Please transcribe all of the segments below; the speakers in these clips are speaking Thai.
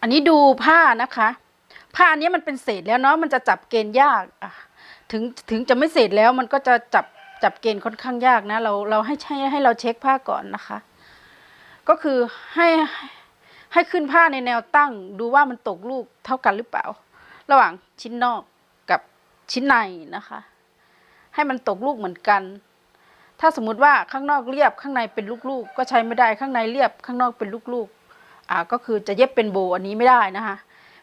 อันนี้ดูผ้านะคะ ผ้าอันนี้มันเป็นเศษแล้วเนาะมันจะจับเกณฑ์ยากอะถึงถึงจะไม่เศษแล้วมันก็จะจับจับเกณฑ์ค่อนข้างยากนะ เราเราให้ให้ให้เราเช็คผ้าก่อนนะคะ ก็คือให้ให้ขึ้นผ้าในแนวตั้ง ดูว่ามันตกลูกเท่ากันหรือเปล่า ระหว่างชิ้นนอกกับชิ้นในนะคะ ให้มันตกลูกเหมือนกัน ถ้าสมมุติว่าข้างนอกเรียบข้างในเป็นลูกๆก็ใช้ไม่ได้ข้างในเรียบข้างนอกเป็นลูกๆ อ่าก็คือจะเย็บเป็นโบอันนี้ไม่ได้นะคะ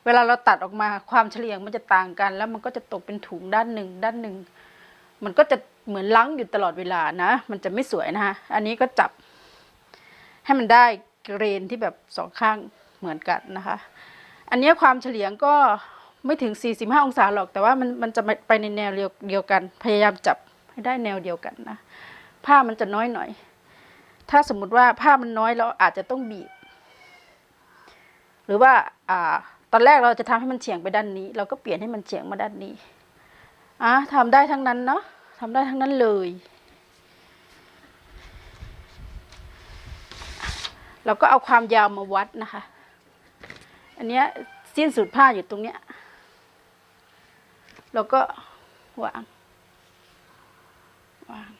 เวลาเราตัดออกมาความเฉลี่ยงมันจะต่างกัน แล้วมันก็จะตกเป็นถุงด้านหนึ่งด้านหนึ่ง มันก็จะเหมือนลังอยู่ตลอดเวลานะ มันจะไม่สวยนะคะ อันนี้ก็จับ ให้มันได้เกรนที่แบบสองข้างเหมือนกันนะคะ อันนี้ความเฉลียงก็ไม่ถึง 45 องศาหรอก แต่ว่ามันมันจะไปในแนวเดียวกัน พยายามจับให้ได้แนวเดียวกันนะ ผ้ามันจะน้อยหน่อย ถ้าสมมติว่าผ้ามันน้อยเราอาจจะต้องบีบ หรือว่าอ่าตอนแรกเราจะทำให้มันเฉียงไปด้านนี้ เราก็เปลี่ยนให้มันเฉียงมาด้านนี้อะทำได้ทั้งนั้นเนาะทำได้ทั้งนั้นเลยเราก็เอาความยาวมาวัดนะคะ อันเนี้ยสิ้นสุดผ้าอยู่ตรงเนี้ย เราก็วาง วาง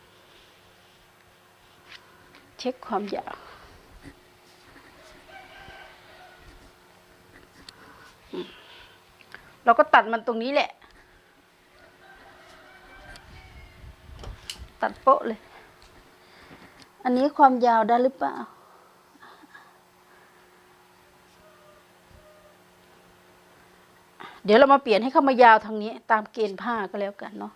เช็คความยาวอืม เราก็ตัดมันตรงนี้แหละ ตัดโป๊ะเลย อันนี้ความยาวได้หรือเปล่า เดี๋ยวเรามาเปลี่ยนให้เข้ามายาวทางนี้ ตามเกณฑ์ผ้าก็แล้วกันเนาะ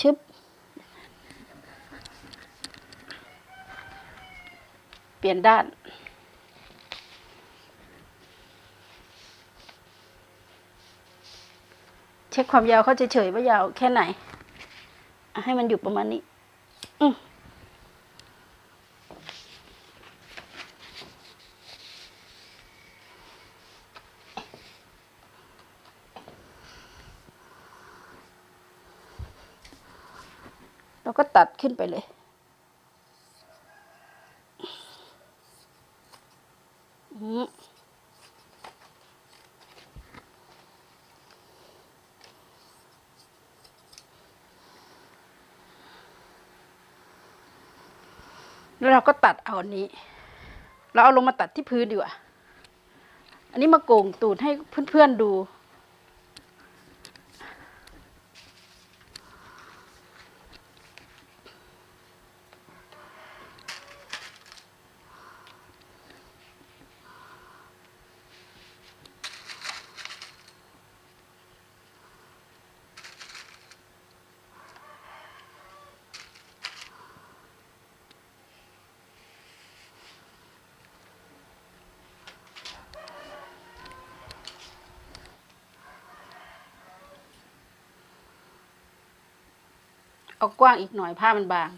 ชึบ เปลี่ยนด้าน เช็คความยาวเขาเฉยๆว่ายาวแค่ไหน ให้มันอยู่ประมาณนี้ อืเราก็ตัดขึ้นไปเลย อืม แล้วเราก็ตัดเอาอันนี้ เราเอาลงมาตัดที่พื้นดีกว่า อันนี้มาโกงตูดให้เพื่อนๆดู เอากว้างอีกหน่อยผ้ามันบาง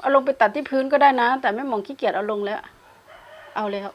เอาลงไปตัดที่พื้นก็ได้นะ แต่แม่มองขี้เกียจเอาลงแล้ว เอาแล้ว